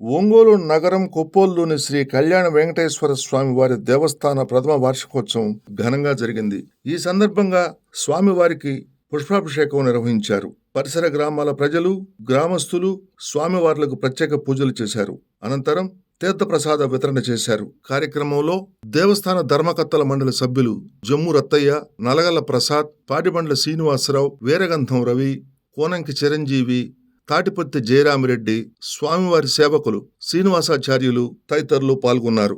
ఒంగోలు నగరం కొప్పోలులోని శ్రీ కళ్యాణ వెంకటేశ్వర స్వామి వారి దేవస్థాన ప్రథమ వార్షికోత్సవం ఘనంగా జరిగింది. ఈ సందర్భంగా స్వామివారికి పుష్పాభిషేకం నిర్వహించారు. పరిసర గ్రామాల ప్రజలు గ్రామస్తులు స్వామివార్లకు ప్రత్యేక పూజలు చేశారు. అనంతరం తీర్థప్రసాద వితరణ చేశారు. కార్యక్రమంలో దేవస్థాన ధర్మకర్తల మండలి సభ్యులు జమ్ము రత్తయ్య నలగల ప్రసాద్ పాటిబండ్ల శ్రీనివాసరావు వీరగంధం రవి కోనంకి చిరంజీవి తాటిపత్తి జయరామిరెడ్డి స్వామివారి సేవకులు శ్రీనివాసాచార్యులు తదితరులు పాల్గొన్నారు.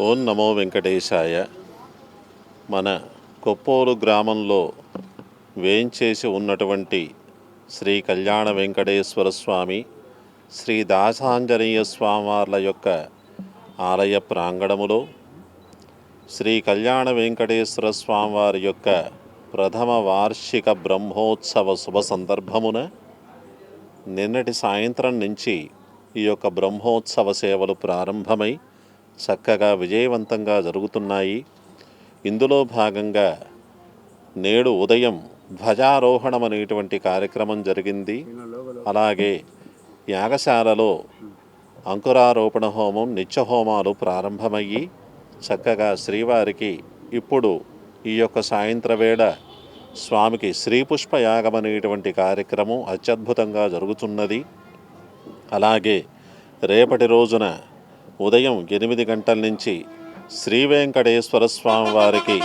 ఓం నమో వెంకటేశాయ. మన కొప్పోలు గ్రామంలో వేంచేసి ఉన్నటువంటి శ్రీ కళ్యాణ వెంకటేశ్వర స్వామి శ్రీ దాసాంజనేయ స్వామివార్ల యొక్క ఆలయ ప్రాంగణములో శ్రీ కళ్యాణ వెంకటేశ్వర స్వామివారి యొక్క ప్రథమ వార్షిక బ్రహ్మోత్సవ శుభ సందర్భమున నిన్నటి సాయంత్రం నుంచి ఈ యొక్క బ్రహ్మోత్సవ సేవలు ప్రారంభమై చక్కగా విజయవంతంగా జరుగుతున్నాయి. ఇందులో భాగంగా నేడు ఉదయం ధ్వజారోహణం అనేటువంటి కార్యక్రమం జరిగింది. అలాగే యాగశాలలో అంకురారోపణ హోమం నిత్య హోమాలు ప్రారంభమయ్యి చక్కగా శ్రీవారికి ఇప్పుడు ఈ యొక్క సాయంత్ర వేళ స్వామికి శ్రీపుష్ప యాగం అనేటువంటి కార్యక్రమం అత్యద్భుతంగా జరుగుతున్నది. అలాగే రేపటి రోజున ఉదయం ఎనిమిది గంటల నుంచి శ్రీ వెంకటేశ్వర స్వామి వారికి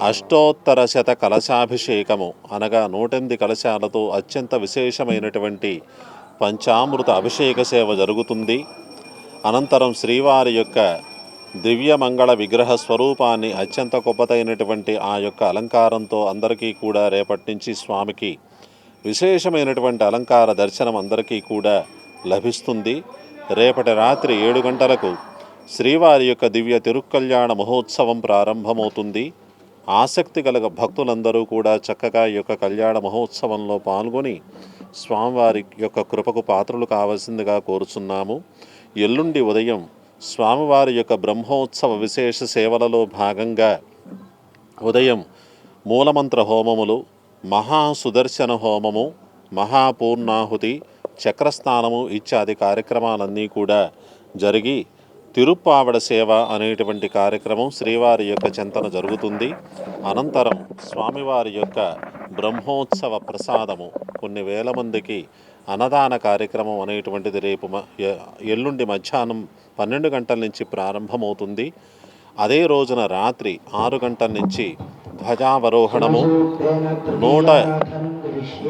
అష్టోత్తర శత కలశాభిషేకము అనగా నూటెనిమిది కలశాలతో అత్యంత విశేషమైనటువంటి పంచామృత అభిషేక సేవ జరుగుతుంది. అనంతరం శ్రీవారి యొక్క దివ్యమంగళ విగ్రహ స్వరూపాన్ని అత్యంత గొప్పదైనటువంటి ఆ యొక్క అలంకారంతో అందరికీ కూడా రేపటి నుంచి స్వామికి విశేషమైనటువంటి అలంకార దర్శనం అందరికీ కూడా లభిస్తుంది. రేపటి రాత్రి ఏడు గంటలకు శ్రీవారి యొక్క దివ్య తిరుక్కల్యాణ మహోత్సవం ప్రారంభమవుతుంది. ఆసక్తి కలగ భక్తులందరూ కూడా చక్కగా ఈ యొక్క కళ్యాణ మహోత్సవంలో పాల్గొని స్వామివారి యొక్క కృపకు పాత్రలు కావాల్సిందిగా కోరుచున్నాము. ఎల్లుండి ఉదయం స్వామివారి యొక్క బ్రహ్మోత్సవ విశేష సేవలలో భాగంగా ఉదయం మూలమంత్ర హోమములు మహా సుదర్శన హోమము మహాపూర్ణాహుతి చక్రస్నానము ఇత్యాది కార్యక్రమాలన్నీ కూడా జరిగి తిరుప్పావడ సేవ అనేటువంటి కార్యక్రమం శ్రీవారి యొక్క చింతన జరుగుతుంది. అనంతరం స్వామివారి యొక్క బ్రహ్మోత్సవ ప్రసాదము కొన్ని వేల మందికి అన్నదాన కార్యక్రమం అనేటువంటిది రేపు ఎల్లుండి మధ్యాహ్నం పన్నెండు గంటల నుంచి ప్రారంభమవుతుంది. అదే రోజున రాత్రి ఆరు గంటల నుంచి ధ్వజావరోహణము నూట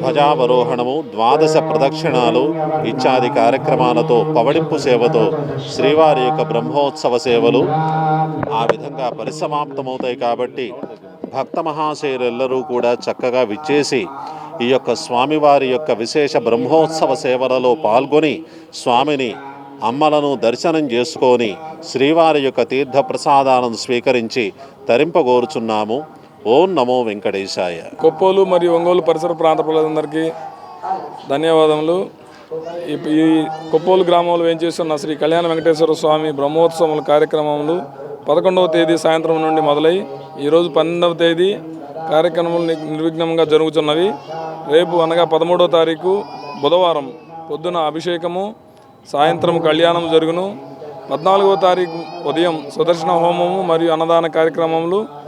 ధ్వజావరోహణము ద్వాదశ ప్రదక్షిణాలు ఇత్యాది కార్యక్రమాలతో పవడింపు సేవతో శ్రీవారి యొక్క బ్రహ్మోత్సవ సేవలు ఆ విధంగా పరిసమాప్తమవుతాయి కాబట్టి భక్త మహాశయులెల్లరూ కూడా చక్కగా విచ్చేసి ఈ యొక్క స్వామివారి యొక్క విశేష బ్రహ్మోత్సవ సేవలలో పాల్గొని స్వామిని అమ్మలను దర్శనం చేసుకొని శ్రీవారి యొక్క తీర్థ ప్రసాదాలను స్వీకరించి తరింపగోరుచున్నాము. ఓం నమో వెంకటేశాయ. కొప్పోలు మరియు ఒంగోలు పరిసర ప్రాంత ప్రజలందరికీ ధన్యవాదములు. ఈ ఈ కొప్పోలు గ్రామంలో వేంచేస్తున్న శ్రీ కళ్యాణ వెంకటేశ్వర స్వామి బ్రహ్మోత్సవముల కార్యక్రమములు పదకొండవ తేదీ సాయంత్రం నుండి మొదలై ఈరోజు పన్నెండవ తేదీ కార్యక్రమములు నిర్విఘ్నంగా జరుగుతున్నవి. రేపు అనగా పదమూడవ తారీఖు బుధవారం పొద్దున అభిషేకము సాయంత్రం కళ్యాణం జరుగును. పద్నాలుగవ తారీఖు ఉదయం సుదర్శన హోమము మరియు అన్నదాన కార్యక్రమములు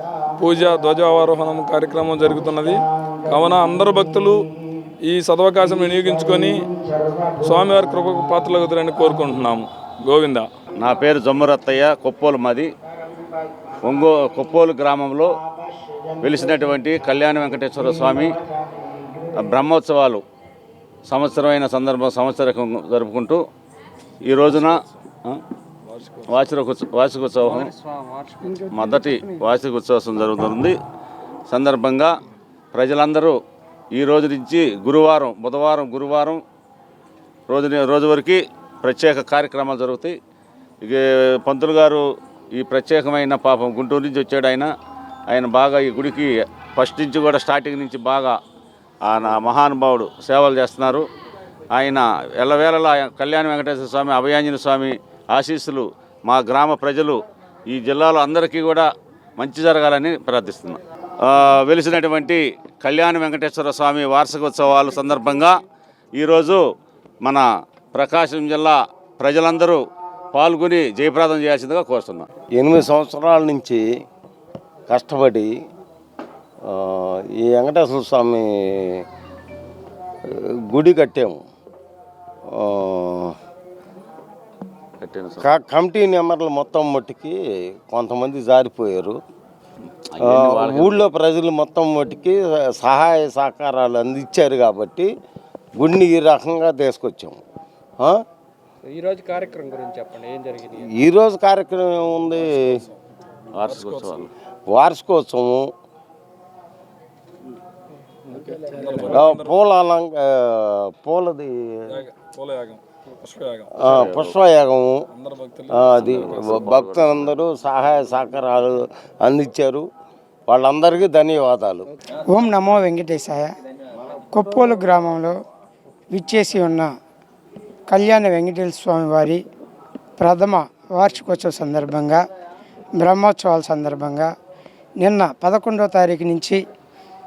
పూజ ధ్వజావారోహణం కార్యక్రమం జరుగుతున్నది. కావున అందరు భక్తులు ఈ సదవకాశం వినియోగించుకొని స్వామివారి కృపకు పాత్రలగుతారని కోరుకుంటున్నాము. గోవింద. నా పేరు జమ్మురత్తయ్య కొప్పోలు మాది. ఒంగో కొప్పోలు గ్రామంలో వెలిసినటువంటి కళ్యాణ వెంకటేశ్వర స్వామి బ్రహ్మోత్సవాలు సంవత్సరమైన సందర్భం సంవత్సరం జరుపుకుంటూ ఈ రోజున వార్షిక వార్షికోత్సవం మొదటి వార్షికోత్సవం జరుగుతుంది. సందర్భంగా ప్రజలందరూ ఈ రోజు నుంచి గురువారం బుధవారం గురువారం రోజు రోజు వరకు ప్రత్యేక కార్యక్రమాలు జరుగుతాయి. ఇక పంతులు గారు ఈ ప్రత్యేకమైన పాపం గుంటూరు నుంచి వచ్చాడు ఆయన. ఆయన బాగా ఈ గుడికి ఫస్ట్ నుంచి కూడా స్టార్టింగ్ నుంచి బాగా ఆయన మహానుభావుడు సేవలు చేస్తున్నారు. ఆయన ఎల్లవేళలా కళ్యాణ వెంకటేశ్వర స్వామి అభయాంజన స్వామి ఆశీస్సులు మా గ్రామ ప్రజలు ఈ జిల్లాలో అందరికీ కూడా మంచి జరగాలని ప్రార్థిస్తున్నాం. వెలిసినటువంటి కళ్యాణ వెంకటేశ్వర స్వామి వార్షికోత్సవాల సందర్భంగా ఈరోజు మన ప్రకాశం జిల్లా ప్రజలందరూ పాల్గొని జయప్రదం చేయాల్సిందిగా కోరుతున్నాం. ఎనిమిది సంవత్సరాల నుంచి కష్టపడి ఈ వెంకటేశ్వర స్వామి గుడి కట్టాము. క- కమిటీ నెంబర్లు మొత్తం మట్టుకి కొంతమంది జారిపోయారు. ఊళ్ళో ప్రజలు మొత్తం మట్టుకి సహాయ సహకారాలు అందించారు కాబట్టి గుడిని ఈ రకంగా తీసుకొచ్చాము. ఆ? ఈరోజు కార్యక్రమం గురించి చెప్పండి ఏం జరిగింది? ఈరోజు కార్యక్రమం ఏముంది? వార్షికోత్సవాలు. వార్షికోత్సవం ఆ, పూల పూలది పూలయాగం పుష్పయాగము అందరు భక్తులు ఆ, అది భక్తులందరూ సహాయ సహకారాలు అందించారు. వాళ్ళందరికీ ధన్యవాదాలు. ఓం నమో వెంకటేశాయ. కొప్పోలు గ్రామంలో విచ్చేసి ఉన్న కళ్యాణ వెంకటేశ్వర స్వామి వారి ప్రథమ వార్షికోత్సవ సందర్భంగా బ్రహ్మోత్సవాల సందర్భంగా నిన్న పదకొండవ తారీఖు నుంచి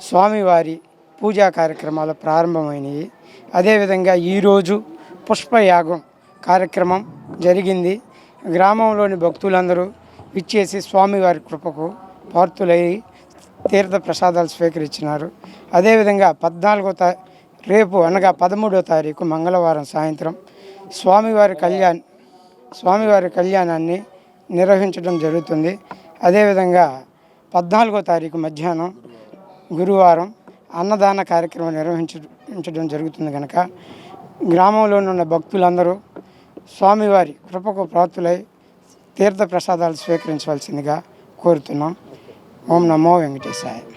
స్వామివారి పూజా కార్యక్రమాలు ప్రారంభమైనవి. అదేవిధంగా ఈరోజు పుష్పయాగం కార్యక్రమం జరిగింది. గ్రామంలోని భక్తులందరూ విచ్చేసి స్వామివారి కృపకు పార్తులై తీర్థ ప్రసాదాలు స్వీకరించినారు. అదేవిధంగా పద్నాలుగో తా రేపు అనగా పదమూడో తారీఖు మంగళవారం సాయంత్రం స్వామివారి కళ్యాణ్ స్వామివారి కళ్యాణాన్ని నిర్వహించడం జరుగుతుంది. అదేవిధంగా పద్నాలుగో తారీఖు మధ్యాహ్నం గురువారం అన్నదాన కార్యక్రమం నిర్వహించడం జరుగుతుంది కనుక గ్రామంలోని ఉన్న భక్తులందరూ స్వామివారి కృపకు ప్రాప్తులై తీర్థ ప్రసాదాలు స్వీకరించవలసిందిగా కోరుతున్నాం. ఓం నమో వెంకటేశాయ.